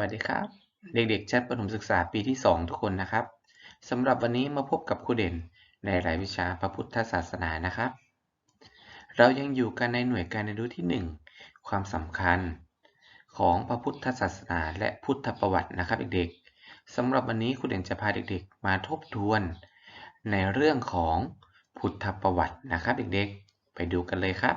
วัสดีครับ เด็กๆชั้นประถมศึกษาปีที่ 2 ทุกคนนะครับสำหรับวันนี้มาพบกับครูเด่นในรายวิชาพระพุทธศาสนานะครับ เรายังอยู่กันในหน่วยการเรียนรู้ที่ 1 ความสำคัญของพระพุทธศาสนาและพุทธประวัตินะครับเด็กๆสำหรับวันนี้ครูเด่นจะพาเด็กๆ มาทบทวน ในเรื่องของพุทธประวัตินะครับเด็กๆ ไปดูกันเลยครับ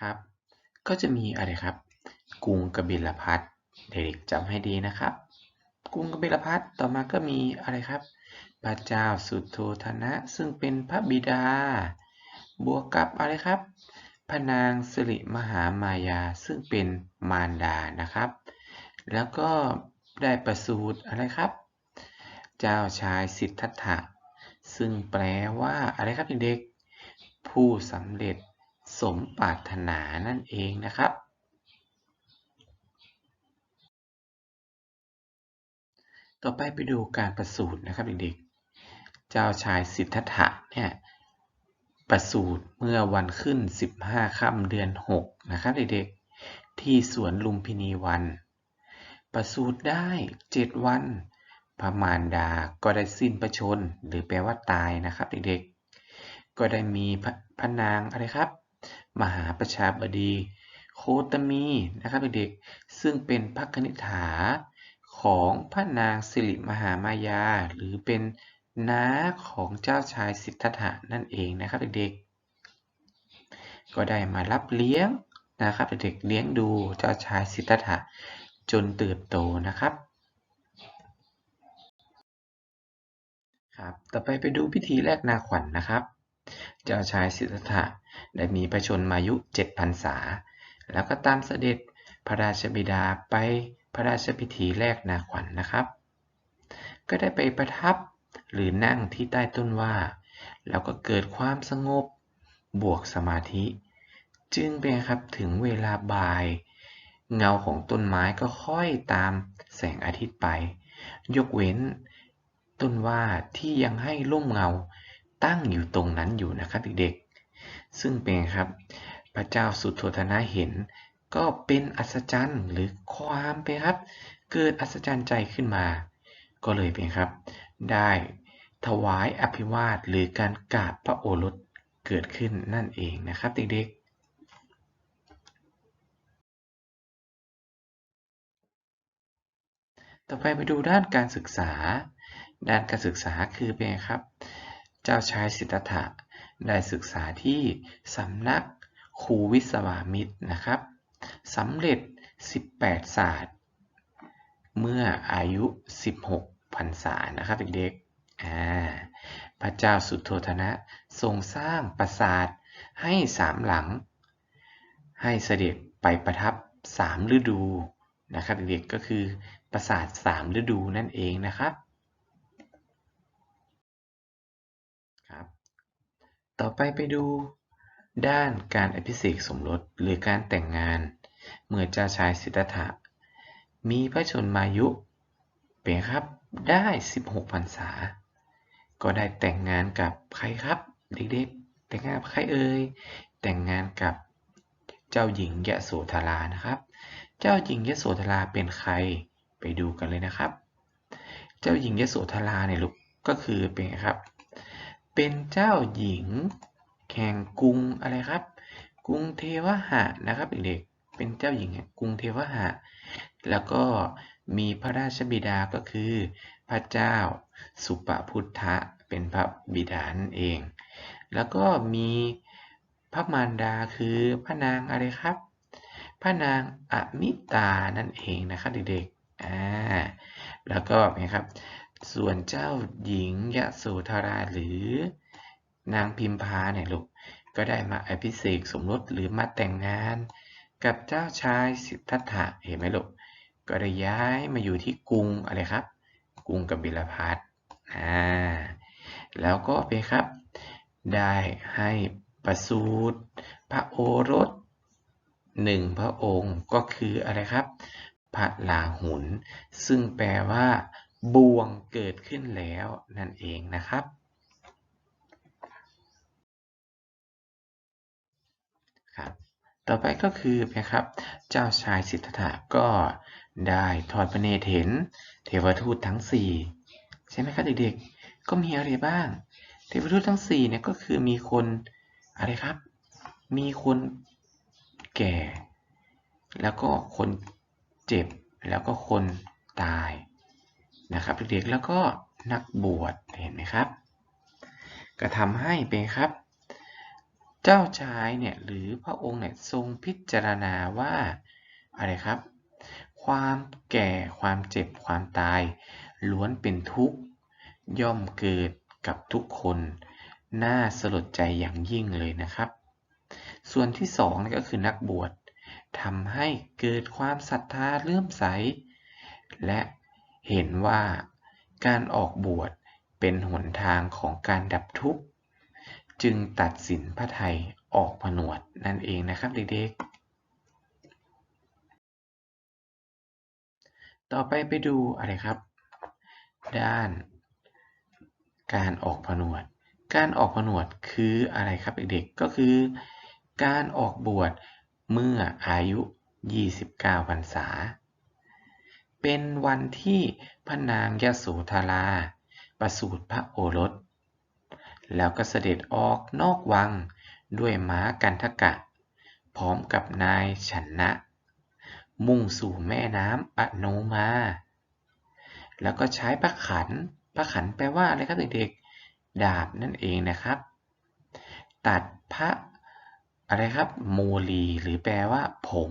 ครับ ก็จะมีอะไรครับ กรุงกบิลพัทเด็กๆจำให้ดีนะครับ กรุงกบิลพัทต่อมาก็มีอะไรครับพระเจ้าสุโธธนะ ซึ่งเป็นพระบิดา บวกกับอะไรครับพระนางสิริมหามายาซึ่งเป็นมารดานะครับ แล้วก็ได้ประสูติอะไรครับ เจ้าชายสิทธัตถะ ซึ่งแปลว่าอะไรครับเด็กๆผู้สำเร็จ สมปรารถนานั่นเองนะครับ ต่อไปไปดูการประสูตินะครับเด็กๆ เจ้าชายสิทธัตถะเนี่ยประสูติเมื่อวันขึ้น 15ค่ำเดือน 6 นะครับเด็กๆ ที่สวนลุมพินีวัน ประสูติได้ 7 วัน พระมารดาก็ได้สิ้นพระชนหรือแปลว่าตายนะครับเด็กๆ ก็ได้มีพระนางอะไรครับ มหาประชาบดี โคตมีนะครับเด็กๆซึ่งเป็นพระคณิฐาของพระนางสิริมหามายา หรือเป็นน้าของเจ้าชายสิทธัตถะนั่นเองนะครับเด็กๆ ก็ได้มารับเลี้ยงนะครับเด็กๆเลี้ยงดูเจ้าชายสิทธัตถะจนเติบโตนะครับครับ ต่อไปไปดูพิธีแรกนาขวัญนนะครับ เจ้าชายสิทธัตถะได้มีพระชนมายุเจ็ดพรรษา แล้วก็ตามเสด็จพระราชบิดาไปพระราชพิธีแรกนาขวัญนนะครับ ก็ได้ไปประทับหรือนั่งที่ใต้ต้นว่า แล้วก็เกิดความสงบบวกสมาธิ จึงเป็นครับถึงเวลาบ่าย เงาของต้นไม้ก็ค่อยตามแสงอาทิตย์ไป ยกเว้นต้นว่าที่ยังให้ร่มเงา ตั้งอยู่ตรงนั้นอยู่นะครับเด็กๆ ซึ่งเป็นครับ พระเจ้าสุโธทนะเห็น ก็เป็นอัศจรรย์หรือความเป็นครับ เกิดอัศจรรย์ใจขึ้นมา ก็เลยเป็นครับ ได้ถวายอภิวาทหรือการกราบพระโอรสเกิดขึ้นนั่นเองนะครับเด็กๆต่อไปไปดูด้านการศึกษา ด้านการศึกษาคือเป็นครับ เจ้าชายสิทธัตถะได้ศึกษาที่สำนักครูวิศวามิตรนะครับสำเร็จ 18 ศาสตร์ เมื่ออายุ 16พรรษานะครับเด็กๆพระเจ้าสุโธธนะทรงสร้างปราสาทให้สามหลัง ให้เสด็จไปประทับสามฤดูนะครับเด็กๆก็คือปราสาทสามฤดูนั่นเองนะครับ ต่อไปไปดู ด้านการอภิเษกสมรสหรือการแต่งงาน เมื่อเจ้าชายสิทธัตถะ มีพระชนมายุเป็นครับได้ 16พรรษา ก็ได้แต่งงานกับใครครับ เด็กๆ แต่งงานกับใครเอ่ยแต่งงานกับเจ้าหญิงยโสธรานะครับ เจ้าหญิงยโสธราเป็นใครไปดูกันเลยนะครับ เจ้าหญิงยโสธราเนี่ยลูกก็คือเป็นครับ เป็นเจ้าหญิง แห่งกรุงอะไรครับ กรุงเทวหะนะครับเด็กๆเป็นเจ้าหญิงแห่งกรุงเทวหะ แล้วก็มีพระราชบิดาก็คือ พระเจ้าสุปพุทธะเป็นพระบิดานั่นเอง แล้วก็มีพระมารดาคือพระนางอะไรครับ พระนางอมิตานั่นเองนะครับเด็กๆอ่าแล้วก็นะครับ ส่วนเจ้าหญิงยะโสธราหรือนางพิมพาเนี่ยลูกก็ได้มาอภิเษกสมรสหรือมาแต่งงาน กับเจ้าชายสิทธัตถะเห็นไหมลูกก็ได้ย้ายมาอยู่ที่กรุงอะไรครับ กรุงกบิลพัทอ่าแล้วก็ไปครับ ได้ให้ประสูติพระโอรสหนึ่งพระองค์ก็คืออะไรครับพระลาหุน ซึ่งแปลว่า บ่วงเกิดขึ้นแล้วนั่นเองนะครับ ครับ ต่อไปก็คือนะครับ เจ้าชายสิทธัตถะก็ได้ทอดพระเนตรเห็นเทวทูตทั้ง 4 ใช่ไหมครับเด็กๆ ก็มีอะไรบ้าง เทวทูตทั้ง4เนี่ยก็คือมีคนอะไรครับ มีคนแก่ แล้วก็คนเจ็บ แล้วก็คนตาย นะครับเด็กๆแล้วก็นักบวชเห็นไหมครับ ก็ทำให้เป็นครับ เจ้าชายเนี่ยหรือพระองค์เนี่ยทรงพิจารณาว่าอะไรครับ ความแก่ความเจ็บความตาย ล้วนเป็นทุกข์ย่อมเกิดกับทุกคน น่าสลดใจอย่างยิ่งเลยนะครับ ส่วนที่สองก็คือนักบวชทำให้เกิดความศรัทธาเลื่อมใส และ เห็นว่าการออกบวชเป็นหนทางของการดับทุกข์ จึงตัดสินพระไทยออกผนวดนั่นเองนะครับเด็กๆ ต่อไปไปดูอะไรครับ ด้าน การออกผนวด การออกผนวดคืออะไรครับเด็กๆ ก็คือ การออกบวชเมื่ออายุ 29พรรษา เป็นวันที่พระนางยโสธรา ประสูติพระโอรส แล้วก็เสด็จออกนอกวังด้วยม้ากันทกะ พร้อมกับนายชนะ มุ่งสู่แม่น้ำอโนมา แล้วก็ใช้พระขัน พระขันแปลว่าอะไรครับเด็กๆ ดาบนั่นเองนะครับ ตัดพระอะไรครับโมลีหรือแปลว่าผม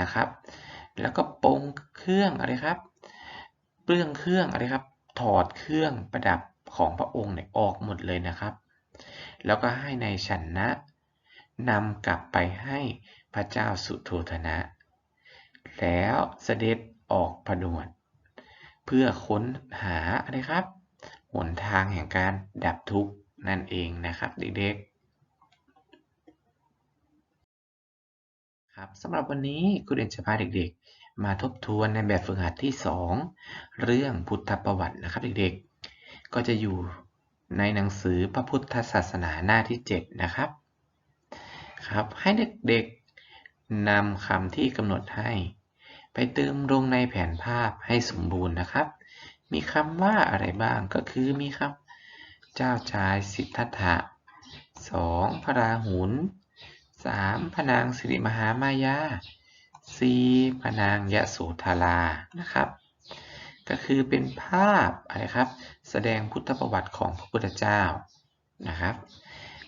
นะครับ แล้วก็ปง รื่องอะไรครับเปลื้องเครื่องอะไรครับ ถอดเครื่องประดับของพระองค์เนี่ยออกหมดเลยนะครับ แล้วก็ให้ในชนะนำกลับไปให้พระเจ้าสุโธธนะ แล้วเสด็จออกผนวดเพื่อค้นหาอะไรครับ หนทางแห่งการดับทุกข์นั่นเองนะครับเด็กๆ ครับสำหรับวันนี้ครูเด่นจะพาเด็กๆ มาทบทวนในแบบฝึกหัดที่ 2 เรื่องพุทธประวัตินะครับเด็กๆ ก็จะอยู่ในหนังสือพระพุทธศาสนาหน้าที่ 7 นะครับครับให้เด็กๆนำคำที่กำหนดให้ ไปเติมลงในแผนภาพให้สมบูรณ์นะครับ มีคำว่าอะไรบ้างก็คือมีครับเจ้าชายสิทธัตถะ 2. พระราหุล 3. พระนางสิริมหามายา 4. พระนางยโสธรา นะครับ ก็คือเป็นภาพอะไรครับ แสดงพุทธประวัติของพระพุทธเจ้านะครับ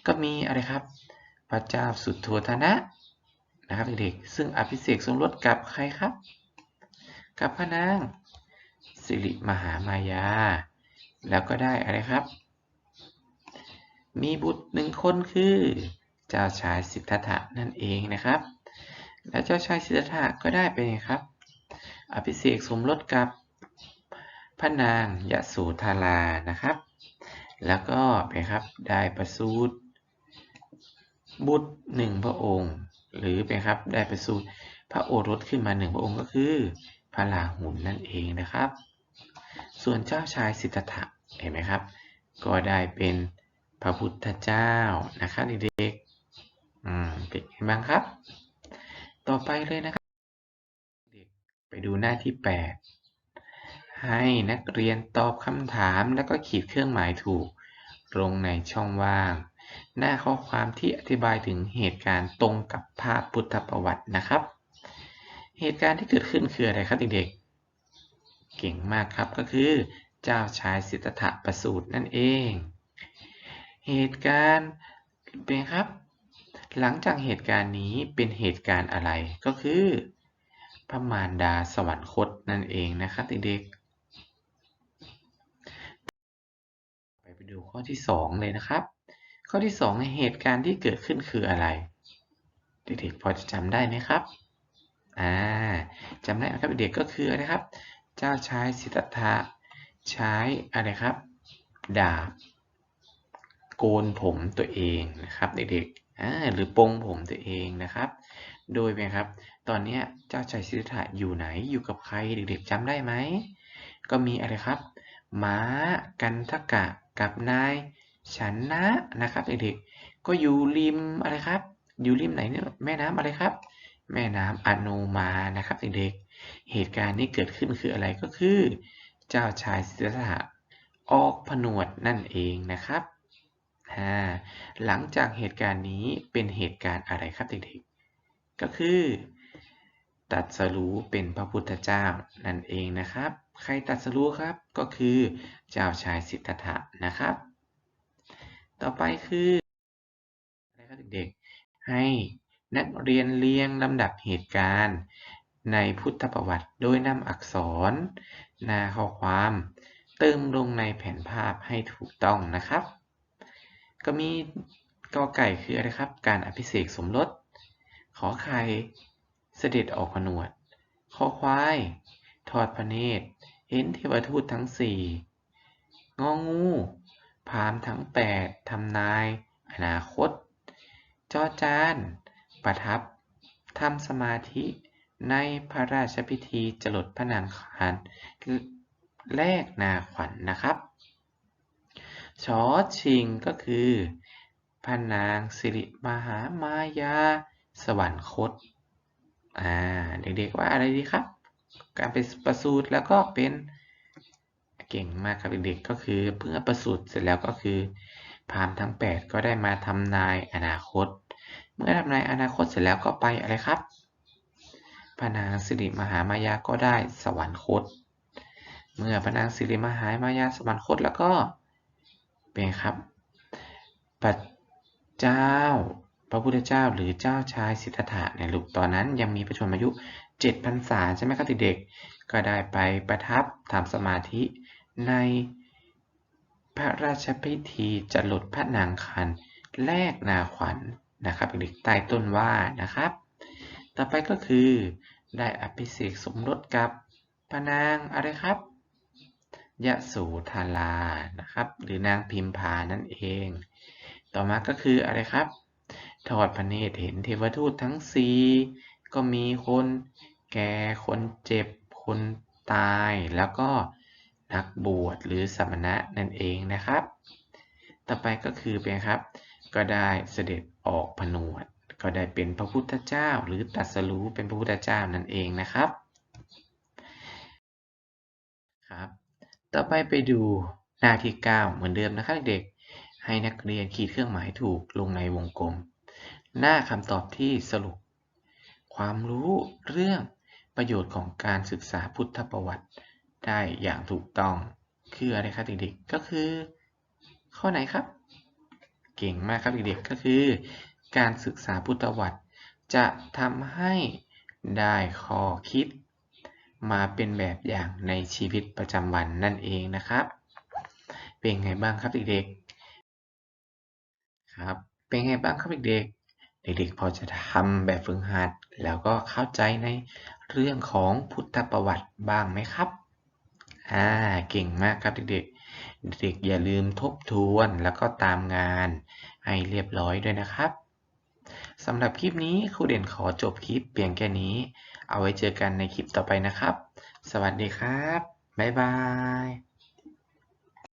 ก็มีอะไรครับ พระเจ้าสุโธทนะนะครับเด็กๆซึ่งอภิเษกสมรสกับใครครับ กับพระนางสิริมหามายา แล้วก็ได้อะไรครับ มีบุตรหนึ่งคนคือ เจ้าชายสิทธัตถะนั่นเองนะครับ และเจ้าชายสิทธัตถะก็ได้ไปครับ อภิเษกสมรสกับพระนางยโสธารานะครับ แล้วก็ไปครับได้ประสูติบุตรหนึ่งพระองค์ หรือไปครับได้ประสูติพระโอรสขึ้นมาหนึ่งพระองค์ก็คือพระราหุลนั่นเองนะครับ ส่วนเจ้าชายสิทธัตถะเห็นไหมครับ ก็ได้เป็นพระพุทธเจ้านะครับเด็กๆ อืมเป็นไงบ้างครับ ต่อไปเลยนะครับ เด็กไปดูหน้าที่ 8 ให้นักเรียนตอบคำถามแล้วก็ขีดเครื่องหมายถูก ลงในช่องว่าง หน้าข้อความที่อธิบายถึงเหตุการณ์ตรงกับภาพพุทธประวัตินะครับ เหตุการณ์ที่เกิดขึ้นคืออะไรครับเด็กๆ เก่งมากครับก็คือ เจ้าชายสิทธัตถะประสูตินั่นเอง เหตุการณ์เป็นครับ หลังจากเหตุการณ์นี้เป็นเหตุการณ์อะไรก็คือพระมารดาสวรรคตนั่นเองนะครับเด็กๆไปไปดูข้อที่ 2 เลยนะครับ ข้อที่ 2 ในเหตุการณ์ที่เกิดขึ้นคืออะไร เด็กๆ พอจะจำได้ไหมครับ อ่าจำได้ไหมครับเด็กๆ ก็คืออะไรครับ เจ้าชายสิทธัตถะใช้อะไรครับ ดาบ โกนผมตัวเองนะครับเด็กๆ หรือปงผมตัวเองนะครับ โดยเป็นครับ ตอนนี้เจ้าชายสิทธัตถะอยู่ไหนอยู่กับใครเด็กๆจำได้ไหม ก็มีอะไรครับม้ากันทกะกับนายฉันนะนะครับเด็กๆก็อยู่ริมอะไรครับ อยู่ริมไหนเนี่ยแม่น้ำอะไรครับ แม่น้ำอโนมานะครับเด็กๆเหตุการณ์นี้เกิดขึ้นคืออะไรก็คือ เจ้าชายสิทธัตถะออกผนวดนั่นเองนะครับ หลังจากเหตุการณ์นี้เป็นเหตุการณ์อะไรครับเด็กๆ ก็คือตรัสรู้เป็นพระพุทธเจ้านั่นเองนะครับ ใครตรัสรู้ครับก็คือเจ้าชายสิทธัตถะนะครับ ต่อไปคืออะไรครับเด็กๆ ให้นักเรียนเรียงลำดับเหตุการณ์ในพุทธประวัติโดยนำอักษร หน้าข้อความ เติมลงในแผนภาพให้ถูกต้องนะครับ ก็มีกอไก่คืออะไรครับ การอภิเษกสมรส ขอไข่เสด็จออกผนวดขอควาย ทอดพระเนตร เห็นเทวทูตทั้งสี่งองู พามทั้งแปดทำนาย อนาคต จอจาน ประทับ ทำสมาธิ ในพระราชพิธีจรดพระนางขานแลกนาขวัญนนะครับ ชอชิงก็คือพระนางสิริมหามายา สวรรคต อ่า เด็กๆว่าอะไรดีครับ การเป็นประสูติแล้วก็เป็นเก่งมากครับเด็กๆก็คือเพื่อประสูติเสร็จแล้วก็คือพามทั้ง 8 ก็ได้มาทำนายอนาคต เมื่อทำนายอนาคตเสร็จแล้วก็ไปอะไรครับพระนางสิริมหามายาก็ได้สวรรคต เมื่อพระนางสิริมหามายาสวรรคตแล้วก็ เป็นครับ ปัจเจ้า พระพุทธเจ้าหรือเจ้าชายสิทธัตถะในลูกตอนนั้นยังมีพระชนมายุ7พรรษาใช่ไหมครับเด็กๆ ก็ได้ไปประทับทำสมาธิในพระราชพิธีจรดพระนางคันแลกนาขวัญนนะครับเด็กๆใต้ต้นว่านะครับ ต่อไปก็คือได้อภิเษกสมรสกับพระนางอะไรครับ ยะโสธารานะครับ หรือนางพิมพานั่นเอง ต่อมาก็คืออะไรครับ ทอดพระเนตรเห็นเทวทูตทั้งสี่ก็มีคนแก่คนเจ็บ คนตาย แล้วก็นักบวชหรือสมณะนั่นเองนะครับ ต่อไปก็คือเป็นครับ ก็ได้เสด็จออกผนวด ก็ได้เป็นพระพุทธเจ้า หรือตัสรู้เป็นพระพุทธเจ้านั่นเองนะครับ ครับ ต่อไปไปดูหน้าที่ 9 เหมือนเดิมนะครับเด็กให้นักเรียนขีดเครื่องหมายถูกลงในวงกลม หน้าคำตอบที่สรุป ความรู้เรื่องประโยชน์ของการศึกษาพุทธประวัติได้อย่างถูกต้อง คืออะไรครับเด็กๆ ก็คือ ข้อไหนครับ เก่งมากครับเด็กๆ ก็คือ การศึกษาพุทธประวัติ จะทำให้ได้ข้อคิด มาเป็นแบบอย่างในชีวิตประจำวันนั่นเองนะครับ เป็นไงบ้างครับเด็กๆครับ เป็นไงบ้างครับเด็กๆ เด็กๆ พอจะทำแบบฝึกหัด แล้วก็เข้าใจในเรื่องของพุทธประวัติบ้างไหมครับอ่าเก่งมากครับเด็กๆ เด็กอย่าลืมทบทวนแล้วก็ตามงานให้เรียบร้อยด้วยนะครับสำหรับคลิปนี้ครูเด่นขอจบคลิปเพียงแค่นี้ เอาไว้เจอกันในคลิปต่อไปนะครับ สวัสดีครับ บ๊ายบาย